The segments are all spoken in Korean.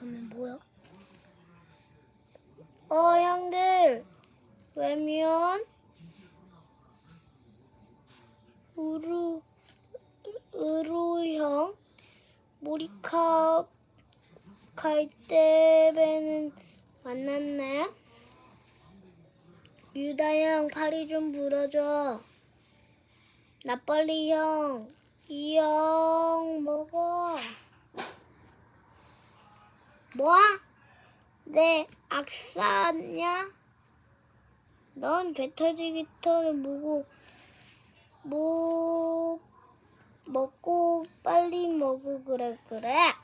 그러면 뭐야? 어, 형들. 외면. 우루, 으루형. 모리카 갈대배는 만났네. 유다 형, 팔이 좀 불어줘. 나 빨리 형. 이 형, 먹어. 뭐? 내 악사냐? 넌 배 터지기 털을 보고 뭐 먹고 빨리 먹어 그래 그래.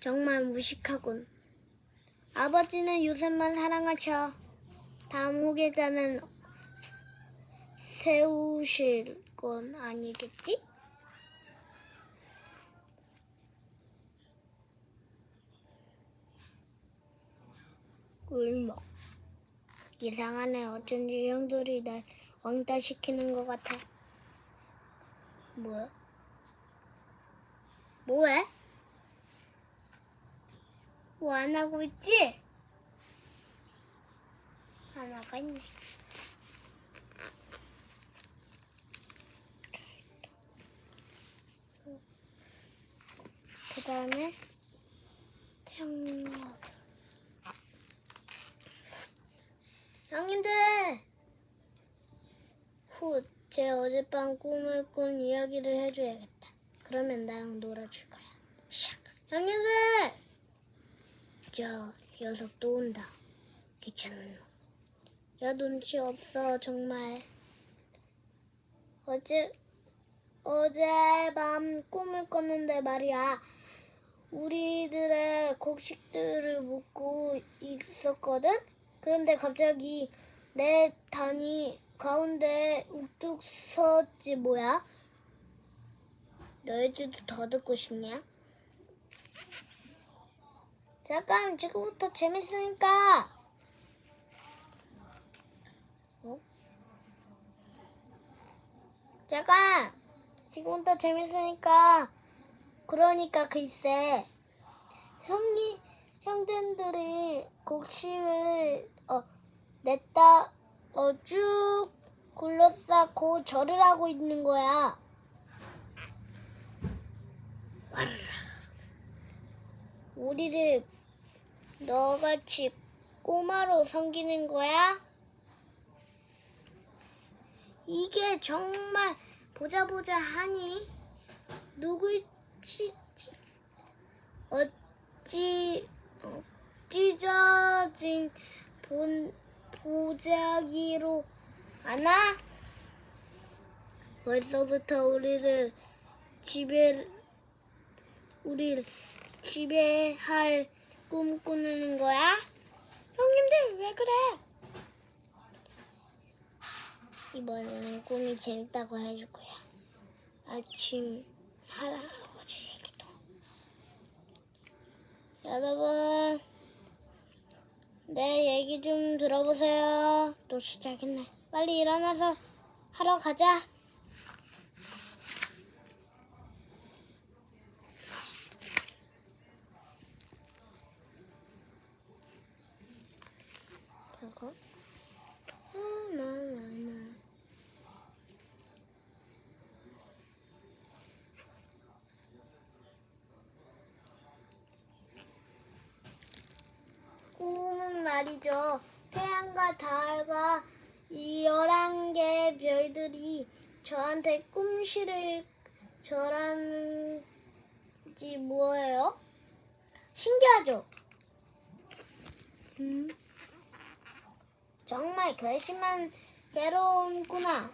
정말 무식하군. 아버지는 요새만 사랑하셔. 다음 후계자는 세우실 건 아니겠지? 꿀먹. 이상하네. 어쩐지 형들이 날 왕따 시키는 것 같아. 뭐야? 뭐해? 뭐 안 하고 있지? 하나가 있네. 그 다음에 태양로 형님들! 후, 제 어젯밤 꿈을 꾼 이야기를 해줘야겠다. 그러면 나랑 놀아줄 거야. 샥! 형님들! 저 녀석 또 온다. 귀찮은 놈. 야, 눈치 없어, 정말. 어제, 어젯밤 꿈을 꿨는데 말이야. 우리들의 곡식들을 묻고 있었거든? 그런데 갑자기 내 단이 가운데 우뚝 섰지 뭐야? 너희들도 더 듣고 싶냐? 잠깐 지금부터 재밌으니까 어? 잠깐 지금부터 재밌으니까 그러니까 글쎄 형이 형들들이 곡식을 어, 냈다 어, 쭉 굴러싸고 절을 하고 있는 거야. 우리를 너같이 꼬마로 섬기는 거야? 이게 정말 보자 보자 하니 누구지 어찌 어, 찢어진 본 보자기로 아나? 벌써부터 우리를 집에 우리를 지배할 꿈 꾸는 거야? 형님들 왜 그래? 이번에는 꿈이 재밌다고 해줄 거야. 아침 할아버지 얘기도. 여러분, 내 얘기 좀 들어보세요. 또 시작했네. 빨리 일어나서 하러 가자. 그리고 하나하나 꿈은 말이죠. 태양과 달과 이 열한 개의 별들이 저한테 꿈실을 절하는지 뭐예요? 신기하죠? 음. 정말 괘씸한 괴로움구나.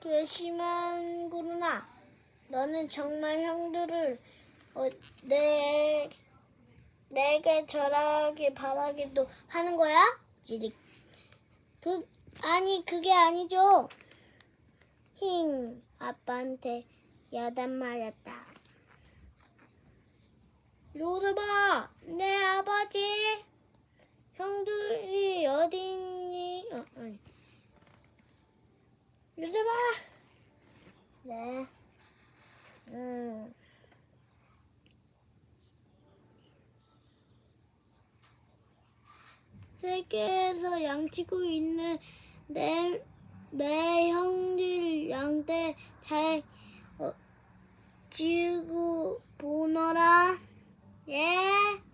괘씸한구나. 너는 정말 형들을 어, 내 내게 절하게 바라기도 하는 거야? 찌릿. 그 아니 그게 아니죠. 힝 아빠한테 야단 맞았다. 요셉아, 내 아버지 형들이 어디 있니? 어, 아니. 요셉아, 네. 음. 세계에서 양치고 있는 내, 내 형들 양떼 잘 어, 지우고 보너라. 예.